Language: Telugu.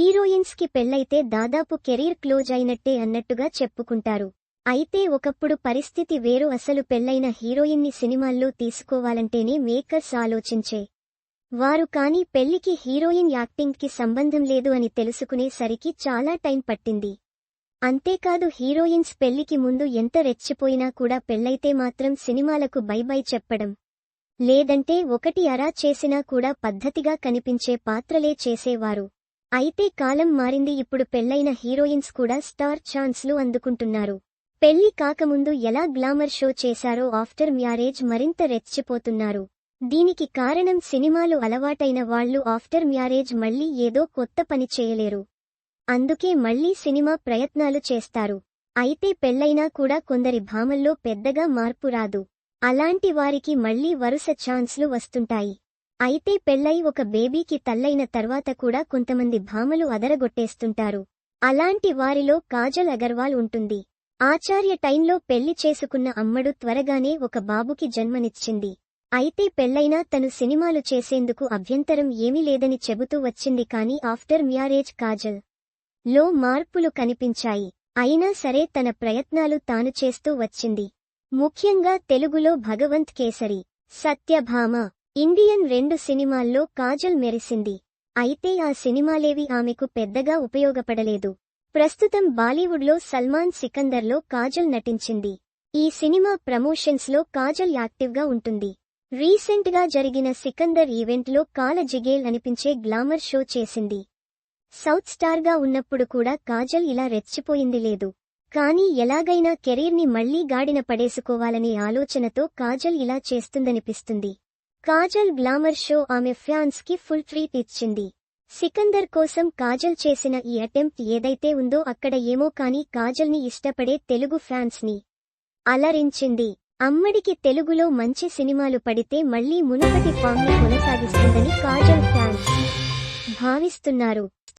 హీరోయిన్స్కి పెళ్ళైతే దాదాపు కెరీర్ క్లోజ్ అయినట్టే అన్నట్టుగా చెప్పుకుంటారు. అయితే ఒకప్పుడు పరిస్థితి వేరు అసలు పెళ్ళైన హీరోయిన్ని సినిమాల్లో తీసుకోవాలంటేనే మేకర్స్ ఆలోచించే వారు. కానీ పెళ్ళికి హీరోయిన్ యాక్టింగ్కి సంబంధం లేదు అని తెలుసుకునేసరికి చాలా టైం పట్టింది. అంతేకాదు హీరోయిన్స్ పెళ్ళికి ముందు ఎంత రెచ్చిపోయినా కూడా పెళ్ళైతే మాత్రం సినిమాలకు బై బై చెప్పడం లేదంటే ఒకటి అరా చేసినా కూడా పద్ధతిగా కనిపించే పాత్రలే చేసేవారు. అయితే కాలం మారింది ఇప్పుడు పెళ్ళైన హీరోయిన్స్ కూడా స్టార్ ఛాన్స్లు అందుకుంటున్నారు. పెళ్ళి కాకముందు ఎలా గ్లామర్ షో చేశారో ఆఫ్టర్ మ్యారేజ్ మరింత రెచ్చిపోతున్నారు. దీనికి కారణం సినిమాలు అలవాటైన వాళ్ళు ఆఫ్టర్ మ్యారేజ్ మళ్ళీ ఏదో కొత్త పని చేయలేరు. అందుకే మళ్ళీ సినిమా ప్రయత్నాలు చేస్తారు. అయితే పెళ్ళైనా కూడా కొందరి భామల్లో పెద్దగా మార్పు రాదు. అలాంటి వారికి మళ్ళీ వరుస ఛాన్స్లు వస్తుంటాయి. అయితే పెళ్ళై ఒక బేబీకి తల్లైన తర్వాత కూడా కొంతమంది భామలు అదరగొట్టేస్తుంటారు. అలాంటి వారిలో కాజల్ అగర్వాల్ ఉంటుంది. ఆచార్య టైంలో పెళ్ళి చేసుకున్న అమ్మడు త్వరగానే ఒక బాబుకి జన్మనిచ్చింది. అయితే పెళ్ళైనా తను సినిమాలు చేసేందుకు అభ్యంతరం ఏమీ లేదని చెబుతూ వచ్చింది కాని ఆఫ్టర్ మ్యారేజ్ కాజల్. లో మార్పులు కనిపించాయి. అయినా సరే తన ప్రయత్నాలు తాను చేస్తూ వచ్చింది. ముఖ్యంగా తెలుగులో భగవంత్ కేసరి సత్యభామ ఇండియన్ రెండు సినిమాల్లో కాజల్ మెరిసింది. అయితే ఆ సినిమాలేవి ఆమెకు పెద్దగా ఉపయోగపడలేదు. ప్రస్తుతం బాలీవుడ్లో సల్మాన్ సికందర్లో కాజల్ నటించింది. ఈ సినిమా ప్రమోషన్స్లో కాజల్ యాక్టివ్గా ఉంటుంది. రీసెంట్గా జరిగిన సికందర్ ఈవెంట్లో కాల జిగేల్ అనిపించే గ్లామర్ షో చేసింది. సౌత్ స్టార్గా ఉన్నప్పుడు కూడా కాజల్ ఇలా రెచ్చిపోయింది లేదు. కానీ ఎలాగైనా కెరీర్ని మళ్ళీ గాడిన పడేసుకోవాలనే ఆలోచనతో కాజల్ ఇలా చేస్తుందనిపిస్తుంది. కాజల్ గ్లామర్ షో ఆమె ఫ్యాన్స్కి ఫుల్ ట్రీట్ ఇచ్చింది. సికందర్ కోసం కాజల్ చేసిన ఈ అటెంప్ట్ ఏదైతే ఉందో అక్కడ ఏమో కానీ కాజల్ని ఇష్టపడే తెలుగు ఫ్యాన్స్ని అలరించింది. అమ్మడికి తెలుగులో మంచి సినిమాలు పడితే మళ్ళీ మునుపటి ఫామ్ని కొనసాగిస్తుందని కాజల్ ఫ్యాన్స్ భావిస్తున్నారు.